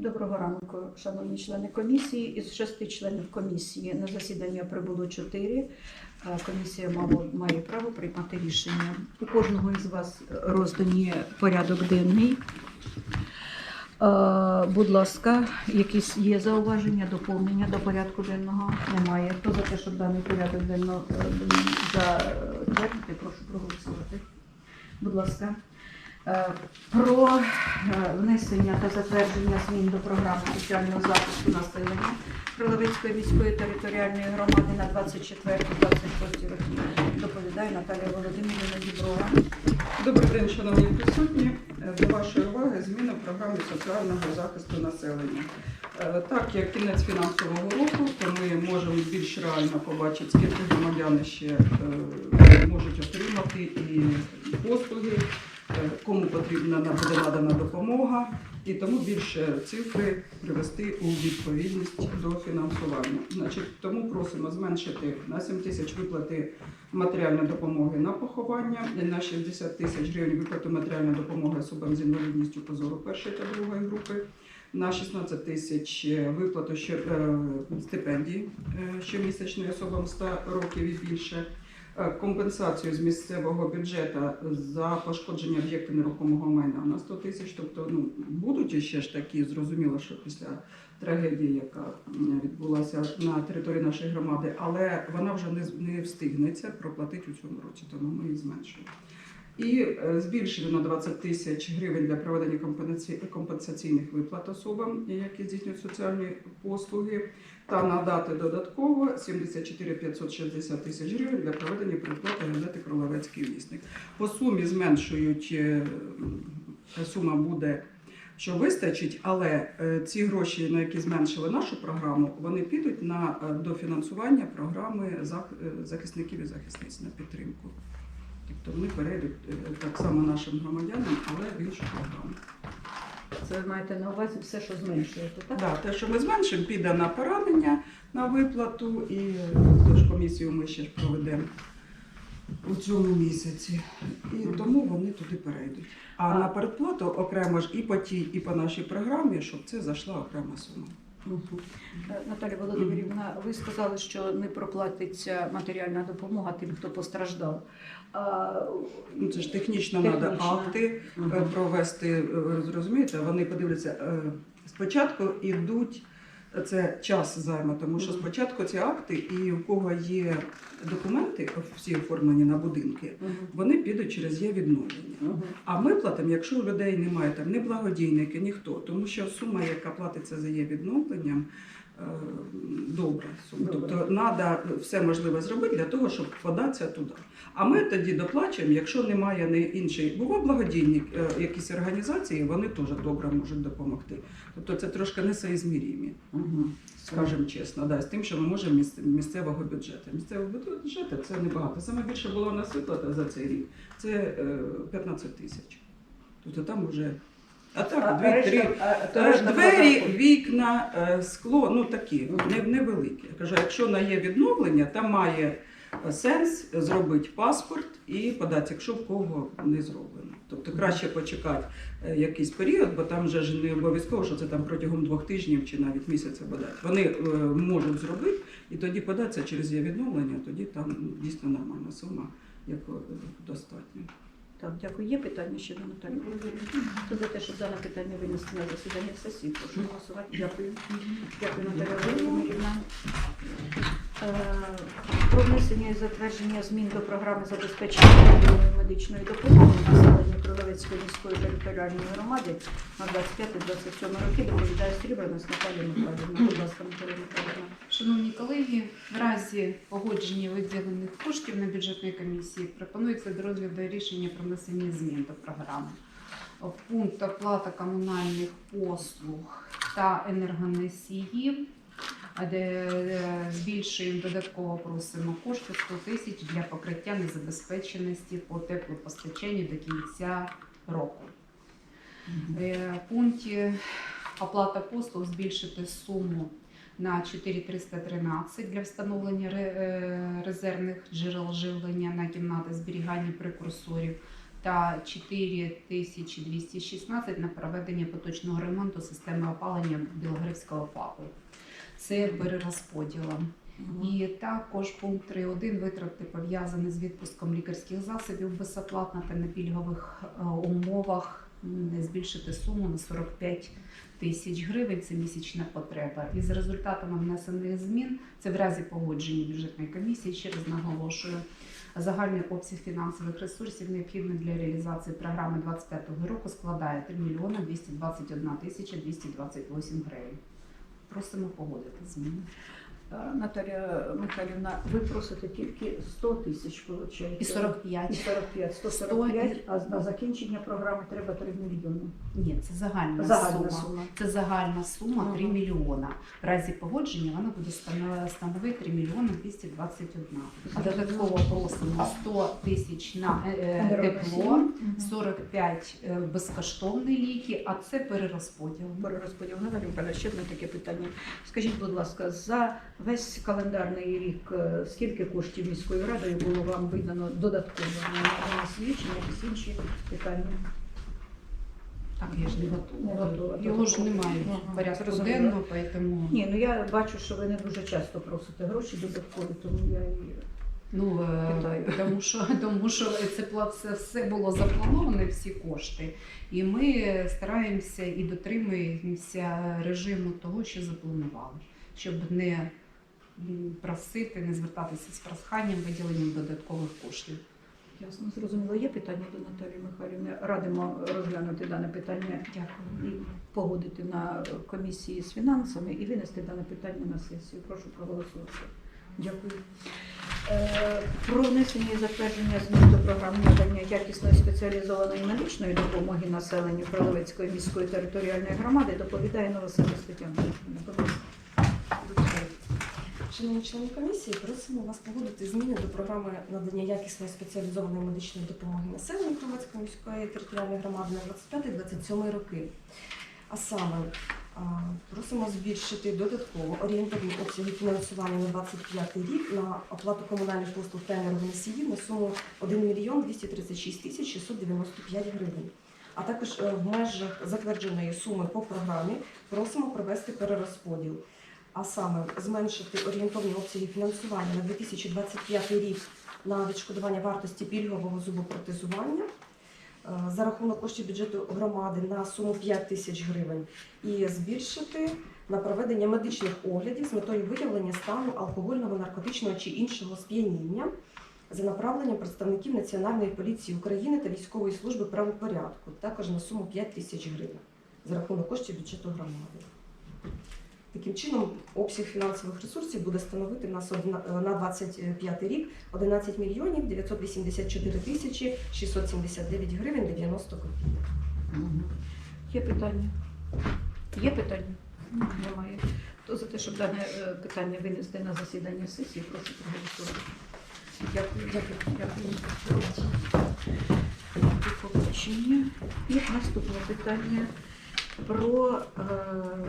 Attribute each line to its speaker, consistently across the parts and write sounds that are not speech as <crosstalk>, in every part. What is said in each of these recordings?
Speaker 1: Доброго ранку, шановні члени комісії. Із шести членів комісії на засідання прибуло чотири. Е, Комісія має право приймати рішення. У кожного із вас роздані порядок денний. Е, Будь ласка, якісь є зауваження, доповнення до порядку денного? Немає. Хто за те, щоб даний порядок денного е, затвердити, прошу проголосувати. Будь ласка. Е, Про е, внесення та затвердження змін до програми соціального захисту населення Кроловецької міської територіальної громади на 24-26 роки доповідає Наталія Володимирівна Діброва.
Speaker 2: Добрий день, шановні присутні. Е, До вашої уваги зміни в програмі соціального захисту населення. Так як кінець фінансового року, то ми можемо більш реально побачити, скільки громадяни ще можуть отримати і послуги, кому потрібна буде надана допомога, і тому більше цифри привести у відповідність до фінансування. Значить, тому просимо зменшити на 7 тисяч виплати матеріальної допомоги на поховання, на 60 тисяч гривень виплату матеріальної допомоги особам з інвалідністю позору першої та другої групи, на 16 тисяч виплату що, е, стипендій е, щомісячної особам 100 років і більше. Е, Компенсацію з місцевого бюджету за пошкодження об'єктів нерухомого майна на 100 тисяч. Тобто, ну будуть іще ж такі, зрозуміло, що після трагедії, яка відбулася на території нашої громади, але вона вже не, не встигнеться проплатити у цьому році, тому ми її зменшуємо. І е, на 20 тисяч гривень для проведення компенсаційних виплат особам, які здійснюють соціальні послуги, та надати додатково 74 560 тисяч гривень для проведення переплати газети Кроловецький вісник. По сумі зменшують е, сума буде що вистачить, але е, ці гроші, на які зменшили нашу програму, вони підуть на дофінансування програми захисників і захисниць на підтримку. Тобто вони перейдуть е, так само нашим громадянам, але в іншу програму.
Speaker 1: Це ви маєте на увазі все, що зменшуєте, так?
Speaker 2: Да, те, що ми зменшимо, піде на поранення, на виплату, і е, тож комісію ми ще ж проведемо у цьому місяці. І тому вони туди перейдуть. А,
Speaker 1: А-
Speaker 2: на передплату окремо ж і по тій, і по нашій програмі, щоб це зайшла окрема сума.
Speaker 1: Е, Наталя Володимирівна, ви сказали, що не проплатиться матеріальна допомога тим, хто постраждав. А,
Speaker 2: Ну, це ж технічно треба акти е, провести, розумієте, зрозумієте, вони подивляться, е, спочатку йдуть, це час займе, тому що спочатку ці акти, і у кого є документи, всі оформлені на будинки, вони підуть через є відновлення. А ми платимо, якщо у людей немає там ні благодійники, ніхто, тому що сума, яка платиться за є відновленням.
Speaker 1: Добре.
Speaker 2: Тобто треба все можливе зробити для того, щоб податися туди. А ми тоді доплачуємо, якщо немає не іншої. Бува благодійні е, якісь організації, вони теж добре можуть допомогти. Тобто це трошки несоізмірімі,
Speaker 1: Мгм.
Speaker 2: скажімо чесно, да, з тим, що ми можемо міс- місцевого бюджету. Місцевого бюджету це небагато. Саме більше було у нас виплата за цей рік це е, 15 тисяч. Тобто там вже. А так, дві,
Speaker 1: решта-
Speaker 2: три.
Speaker 1: а, то
Speaker 2: Е,
Speaker 1: решта
Speaker 2: Двері, вікна, е, скло, ну такі, не, невеликі. Я кажу, якщо на є відновлення, там має е, сенс зробити паспорт і подати, якщо в кого не зроблено. Тобто краще почекати е, якийсь період, бо там вже ж не обов'язково, що це там протягом двох тижнів чи навіть місяця подати. Вони е, можуть зробити і тоді податися через є відновлення, тоді там дійсно нормальна сума, як достатньо.
Speaker 1: Так, дякую. Є питання ще до Наталі? Хто за те, щоб дане питання винести на засідання сесії, прошу голосувати. Дякую. Дякую, Наталя Володимирівна. Про внесення і затвердження змін до програми забезпечення медичної допомоги населенню Кролевецької міської територіальної громади на 25-27 роки доповідає Срібранець Наталія Михайлівна. Будь ласка, Наталія Михайлівна.
Speaker 3: Шановні колеги, в разі погодження виділених коштів на бюджетній комісії пропонується до розгляду рішення про внесення змін до програми. Пункт оплата комунальних послуг та енергоносіїв, де е, збільшуємо додатково просимо кошти 100 тисяч для покриття незабезпеченості по теплопостачанню до кінця року. Е, В пункті оплата послуг збільшити суму на 4313 для встановлення е, резервних джерел живлення на кімнати зберігання прекурсорів та 4216 на проведення поточного ремонту системи опалення Білогрівського ФАПу. Це перерозподілом. І також пункт 3.1 витрати пов'язані з відпуском лікарських засобів безоплатно та на пільгових е, умовах не збільшити суму на 45 тисяч гривень. Це місячна потреба. І з результатами внесених змін це в разі погодження бюджетної комісії. Ще раз наголошую. Загальний обсяг фінансових ресурсів необхідний для реалізації програми 2025 року складає 3 мільйони 221 тисяча 228 гривень. Просимо погодити зміни.
Speaker 1: Е, Наталія Михайлівна, ви просите тільки 100 тисяч, виходить?
Speaker 3: І 45.
Speaker 1: І 45, 145, а на закінчення програми треба 3 мільйони.
Speaker 3: Ні, це загальна,
Speaker 1: Загальна
Speaker 3: сума.
Speaker 1: сума.
Speaker 3: Це загальна сума 3
Speaker 1: Ага.
Speaker 3: мільйона. В разі погодження вона буде станов- становити 3 мільйони 221. А додатково просимо 100 тисяч на е, е, тепло,
Speaker 1: Мгм.
Speaker 3: 45 е, безкоштовні ліки, а це перерозподіл.
Speaker 1: Перерозподіл. Наталія Михайлівна, ще одне таке питання. Скажіть, будь ласка, за весь календарний рік е, скільки коштів міською радою було вам видано додатково на освічення, якісь інші питання?
Speaker 3: Так, я ж не готова.
Speaker 1: Не готова.
Speaker 3: Його ж немає в порядку денного, тому
Speaker 1: Ні, ну я бачу, що ви не дуже часто просите гроші додаткові, тому я і
Speaker 3: Ну, е,
Speaker 1: Питаю.
Speaker 3: тому що, <laughs> тому що це пла- все, було заплановано, всі кошти. І ми стараємося і дотримуємося режиму того, що запланували, щоб не просити, не звертатися з проханням виділенням додаткових коштів.
Speaker 1: ясно зрозуміло. Є питання до Наталії Михайлівни. Радимо розглянути дане питання
Speaker 3: Дякую.
Speaker 1: і погодити на комісії з фінансами і винести дане питання на сесію. Прошу проголосувати. Дякую. Е, Про внесення і затвердження змін до програми надання якісної спеціалізованої медичної допомоги населенню Кроловецької міської територіальної громади доповідає Новоселя Тетяна.
Speaker 4: Шановні члени комісії, просимо вас погодити зміни до програми надання якісної спеціалізованої медичної допомоги населенню Кровецької міської територіальної громади на 25-27 роки. А саме просимо збільшити додатково орієнтовні обсяги фінансування на 25 рік на оплату комунальних послуг та енергоносіїв на суму 1 мільйон 236 тисяч 695 гривень. А також е, в межах затвердженої суми по програмі просимо провести перерозподіл а саме зменшити орієнтовні обсяги фінансування на 2025 рік на відшкодування вартості пільгового зубопротезування е, за рахунок коштів бюджету громади на суму 5 тисяч гривень і збільшити на проведення медичних оглядів з метою виявлення стану алкогольного, наркотичного чи іншого сп'яніння за направленням представників Національної поліції України та військової служби правопорядку, також на суму 5 тисяч гривень за рахунок коштів бюджету громади. Таким чином, обсяг фінансових ресурсів буде становити на 25 рік 11 мільйонів 984 тисячі 679 гривень 90 копійок.
Speaker 1: Є питання? Є питання? Немає. Хто за те, щоб дане е, питання винести на засідання сесії, прошу проголосувати. Дякую. Дякую. Дякую. І наступне питання про е,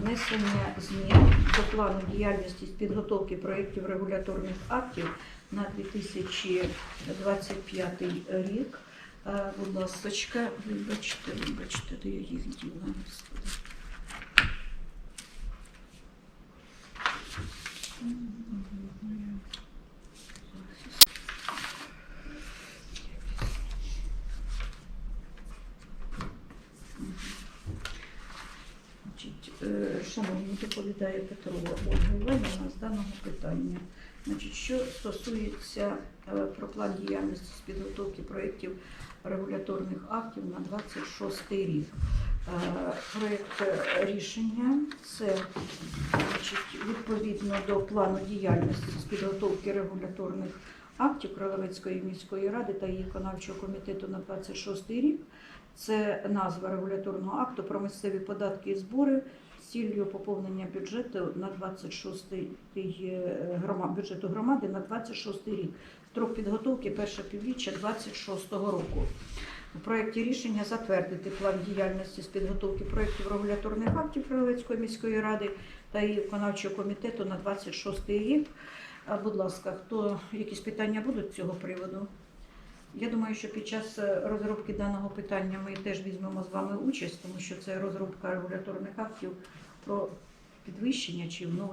Speaker 1: внесення змін до плану діяльності з підготовки проєктів регуляторних актів на 2025 рік. Е, Будь ласка, вибачте, вибачте, де я їх діла. Господи. Значить, е, Шановні, доповідає Петрова Ольга з даного питання. Значить, що стосується е, про план діяльності з підготовки проєктів регуляторних актів на 26 рік. Е, Проєкт е, рішення це значить, відповідно до плану діяльності з підготовки регуляторних актів Кролевецької міської ради та її виконавчого комітету на 26 рік. Це назва регуляторного акту про місцеві податки і збори ціллю поповнення бюджету на 26 е, грома- бюджету громади на 26 рік. Строк підготовки перше півріччя 26 року. У проєкті рішення затвердити план діяльності з підготовки проєктів регуляторних актів Криловецької міської ради та її виконавчого комітету на 26 рік. Будь ласка, хто якісь питання будуть з цього приводу? Я думаю, що під час е, розробки даного питання ми теж візьмемо з вами участь, тому що це розробка регуляторних актів про підвищення чи ну,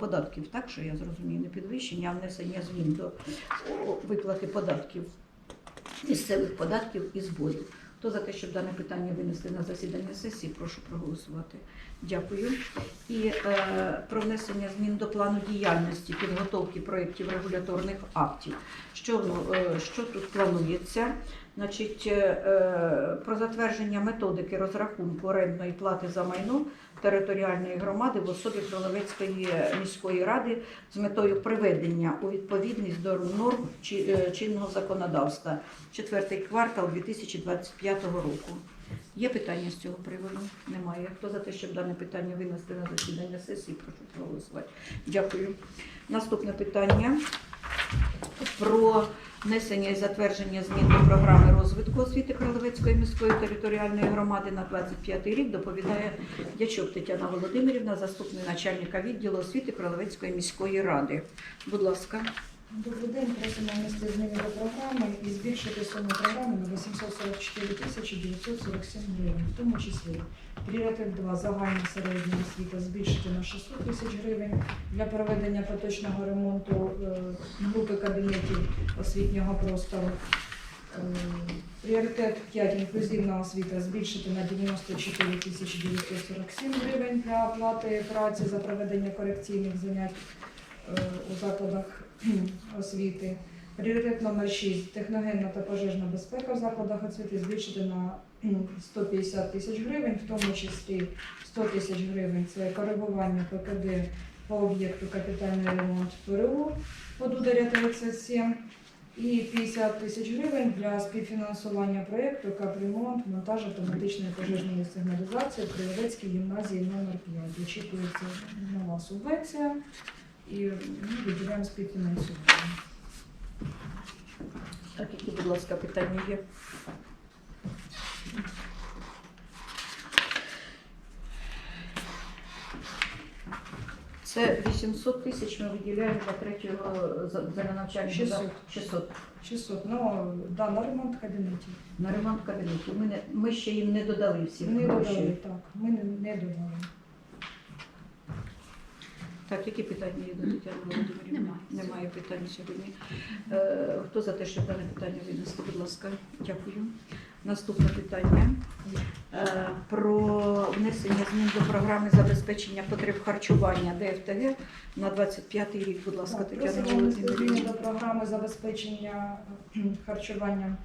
Speaker 1: податків, так що я зрозумію, не підвищення, а внесення змін до виплати податків, місцевих податків і зборів. Хто за те, щоб дане питання винести на засідання сесії, прошу проголосувати. Дякую. І е, про внесення змін до плану діяльності підготовки проєктів регуляторних актів. Що, е, що тут планується? Значить, е, е, про затвердження методики розрахунку орендної плати за майно територіальної громади в особі Кролевецької міської ради з метою приведення у відповідність до норм е, чинного законодавства четвертий квартал 2025 року. Є питання з цього приводу? Немає. Хто за те, щоб дане питання винести на засідання сесії, прошу проголосувати. Дякую. Наступне питання про внесення і затвердження змін до програми розвитку освіти Кролевецької міської територіальної громади на 25 рік доповідає Дячок Тетяна Володимирівна, заступник начальника відділу освіти Кролевецької міської ради. Будь ласка.
Speaker 5: Добрий день, просимо внести зміни до програми і збільшити суму програми на 844 тисячі 947 гривень, в тому числі пріоритет 2 загальна середня освіта збільшити на 600 тисяч гривень для проведення поточного ремонту е, групи кабінетів освітнього простору. Е, Пріоритет 5 інклюзивна освіта збільшити на 94 тисячі 947 гривень для оплати праці за проведення корекційних занять е, у закладах <clears throat> освіти. Пріоритет номер 6 техногенна та пожежна безпека в закладах освіти збільшити на 150 тисяч гривень, в тому числі 100 тисяч гривень це коригування ПКД по об'єкту капітальний ремонт ПРУ по Дударя ТВЦ-7 і 50 тисяч гривень для співфінансування проєкту капремонт, монтаж автоматичної пожежної сигналізації при Євецькій гімназії номер 5 Очікується нова субвенція і ми виділяємо співфінансування.
Speaker 1: Так, які, будь ласка, питання є? Це 800 тисяч ми виділяємо для третього за, за навчального
Speaker 5: 600.
Speaker 1: 600
Speaker 5: 600, ну, да, на ремонт кабінетів.
Speaker 1: на ремонт кабінетів. Ми, не, ми ще їм не додали всіх
Speaker 5: Не
Speaker 1: грошей.
Speaker 5: додали, так, ми не, не додали.
Speaker 1: Так, які питання є до Тетяни Володимирівни?
Speaker 3: Немає.
Speaker 1: Немає питань сьогодні. Е, хто за те, щоб дане питання винести, будь ласка, дякую. Наступне питання е, про внесення змін до програми забезпечення потреб харчування ДФТГ на 25 рік. Будь ласка,
Speaker 5: Так,
Speaker 1: Тетяна
Speaker 5: Просимо внести зміни
Speaker 1: Володимирівна.
Speaker 5: до програми забезпечення кхм, харчуванням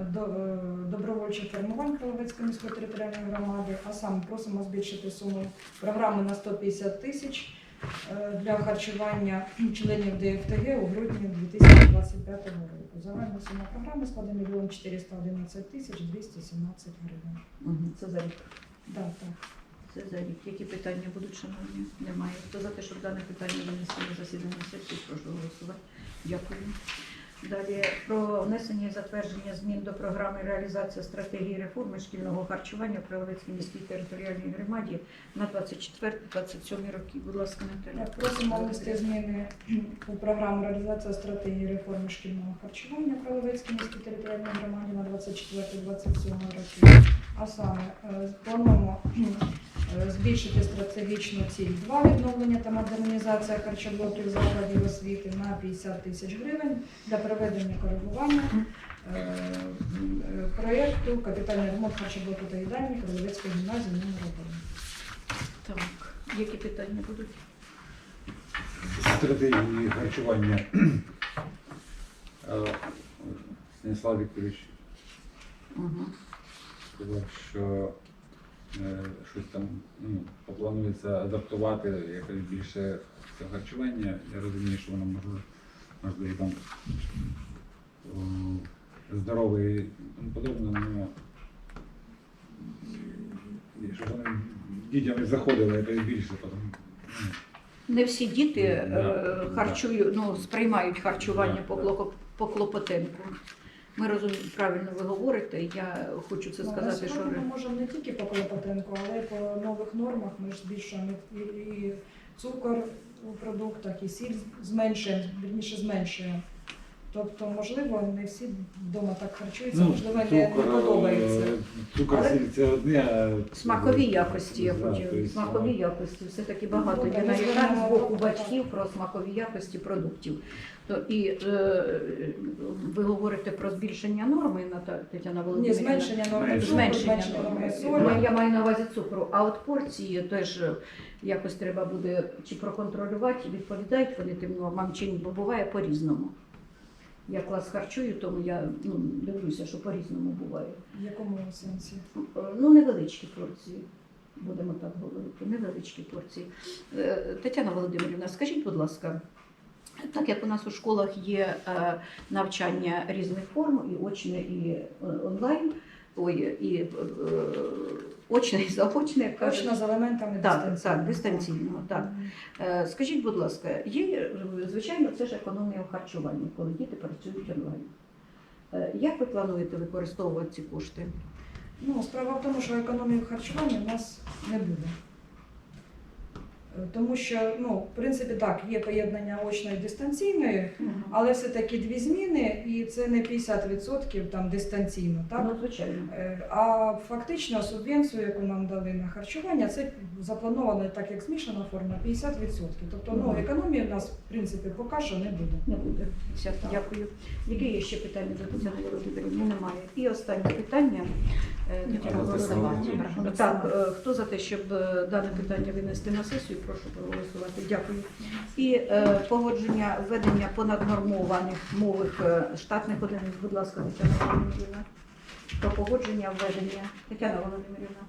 Speaker 5: е, до, е, добровольчих формувань Кривовецької міської територіальної громади, а саме просимо збільшити суму програми на 150 тисяч для харчування членів ДФТГ у грудні 2025 року. Загальна сума програми складе 1 411 тисяч 217 гривень.
Speaker 1: Мгм, Це за рік.
Speaker 5: Да, так.
Speaker 1: Це за рік. Які питання будуть, шановні? Немає. Хто за те, щоб дане питання винесли на засідання сесії, прошу голосувати. Дякую. Далі про внесення і затвердження змін до програми реалізації стратегії реформи шкільного харчування в Криловецькій міській територіальній громаді на 24-27 роки. Будь ласка, Наталя.
Speaker 5: Просимо внести зміни у програму реалізація стратегії реформи шкільного харчування в Кролевецькій міській територіальній громаді на 24-27 роки. А саме е, плануємо збільшити стратегічну ціль 2 відновлення та модернізація харчоблоків закладів освіти на 50 тисяч гривень для проведення коригування е, е, проєкту капітальний ремонт харчоблоку та їдальні Кролевецької гімназії номер 1.
Speaker 1: Так, які питання будуть?
Speaker 6: стратегії харчування. Е, Станіслав Вікторович
Speaker 1: Угу.
Speaker 6: сказав, що е, щось там ну, планується адаптувати якось більше це харчування. Я розумію, що воно можливо, можливо там здорове і тому подобне, але щоб вони дітям не заходили якось більше. Тому, ну,
Speaker 1: Не всі діти е,
Speaker 6: Да.
Speaker 1: харчують, ну, сприймають харчування
Speaker 6: Да,
Speaker 1: по,
Speaker 6: да.
Speaker 1: По Клопотенку. Ми розуміємо, правильно ви говорите. Я хочу це
Speaker 5: Ну,
Speaker 1: сказати, що
Speaker 5: ми можемо не тільки по Клопотенку, але й по нових нормах ми ж збільшуємо і, і цукор у продуктах, і сіль зменшуємо, більше зменшуємо. Тобто, можливо, не всі вдома так харчуються,
Speaker 6: Ну,
Speaker 5: можливо, не, не
Speaker 6: цукор,
Speaker 5: подобається.
Speaker 6: е, Цукор
Speaker 5: Але-
Speaker 6: сіль це одне, а
Speaker 1: Смакові якості я
Speaker 6: Да,
Speaker 1: хотів.
Speaker 6: тобто,
Speaker 1: Смакові якості. Все-таки багато
Speaker 5: Ну,
Speaker 1: є
Speaker 5: добре,
Speaker 1: нарікань
Speaker 5: звернемо
Speaker 1: з боку батьків про смакові якості продуктів. То і е, ви говорите про збільшення норми, Ната- Тетяна
Speaker 5: Ні,
Speaker 1: Володимирівна?
Speaker 5: зменшення норми цукру,
Speaker 1: Зменшення
Speaker 5: зменшення норми
Speaker 1: норми.
Speaker 5: солі.
Speaker 1: Я маю на увазі цукру. А от порції теж е, якось треба буде чи проконтролювати, відповідають вони тим нормам, чи ні, бо буває по-різному. Я клас харчую, тому я ну, дивлюся, що по-різному буває.
Speaker 5: В якому сенсі?
Speaker 1: Ну, невеличкі порції, будемо так говорити, невеличкі порції. Е, Тетяна Володимирівна, скажіть, будь ласка, так як у нас у школах є е, навчання різних форм, і очне, і е, онлайн, ой, і е, очне, і заочне, як кажуть.
Speaker 5: Точно з елементами
Speaker 1: Так,
Speaker 5: дистанційного.
Speaker 1: так, дистанційного, так. Е, Скажіть, будь ласка, є, звичайно, це ж економія в харчуванні, коли діти працюють онлайн. Е, Як ви плануєте використовувати ці кошти?
Speaker 5: Ну, справа в тому, що економії в харчуванні в нас не буде. Тому що, ну, в принципі, так, є поєднання очної і дистанційної, але все-таки дві зміни, і це не 50% там дистанційно. Так?
Speaker 1: Ну, звичайно.
Speaker 5: Е, А фактично субвенцію, яку нам дали на харчування, це заплановано так як змішана форма 50%. Тобто ну, економії в нас, в принципі, поки що не буде.
Speaker 1: Не буде. Все,
Speaker 5: Так.
Speaker 1: Дякую. Які є ще питання до Тетяни Володимирівни? Немає. І останнє питання. Е, Тетяна Володимирівна. Так, е, хто за те, щоб дане питання винести на сесію, прошу проголосувати. Дякую. І е, погодження введення понаднормованих мових е, штатних одиниць. Будь ласка, Тетяна Володимирівна. Про погодження введення. Тетяна Володимирівна.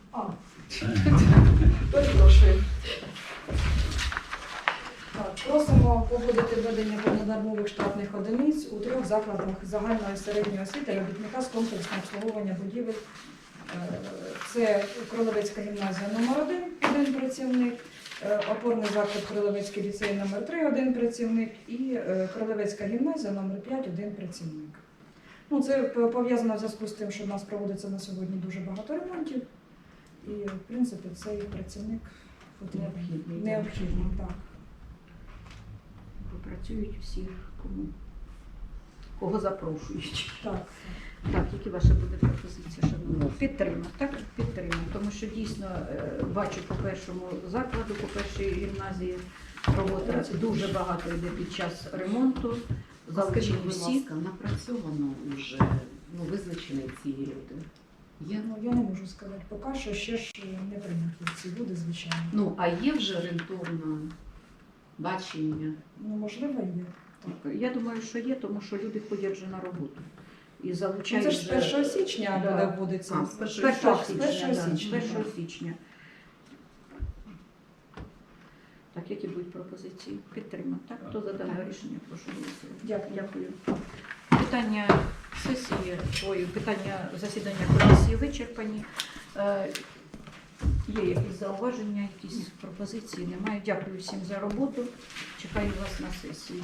Speaker 5: Просимо погодити введення повнонормових штатних одиниць у трьох закладах загальної середньої освіти робітника з комплексного обслуговування будівель. Е, Це Кролевецька гімназія номер 1 один працівник, опорний заклад Кролевецький ліцей номер 3 один працівник і е, гімназія номер 5 один працівник. Ну, це пов'язано в зв'язку з тим, що в нас проводиться на сьогодні дуже багато ремонтів. І, в принципі, цей працівник.
Speaker 1: Необхідний.
Speaker 5: Необхідний, так.
Speaker 1: Попрацюють всі, кому кого запрошують.
Speaker 5: так.
Speaker 1: Так, які ваша буде пропозиція, шановні? Підтримати, так? Підтримати, тому що дійсно е, бачу по першому закладу, по першій гімназії робота дуже багато йде під час ремонту, залучені
Speaker 7: Скажіть, будь
Speaker 1: всі.
Speaker 7: ласка, напрацьовано вже ну, визначені ці люди? Є?
Speaker 5: Ну, я не можу сказати, поки що ще ж не прийняті ці люди, звичайно.
Speaker 7: Ну, а є вже орієнтовне бачення?
Speaker 5: Ну, можливо, є.
Speaker 1: Так, Я думаю, що є, тому що люди ходять вже на роботу. І
Speaker 5: Ну,
Speaker 1: залучають
Speaker 5: це ж з
Speaker 1: вже-
Speaker 5: 1 січня
Speaker 1: Да.
Speaker 5: буде вводиться.
Speaker 7: А, з
Speaker 1: З
Speaker 7: 1
Speaker 1: 1
Speaker 5: Так, з
Speaker 1: січня, да, з
Speaker 5: січня.
Speaker 1: 1 січня. Так, які будуть пропозиції? Підтримати. Так, хто за дане рішення, прошу голосувати.
Speaker 5: Дякую.
Speaker 1: Дякую. Питання сесії, ой, питання засідання комісії вичерпані. Е, Є якісь зауваження, якісь пропозиції? Немає. Дякую всім за роботу. Чекаю вас на сесії.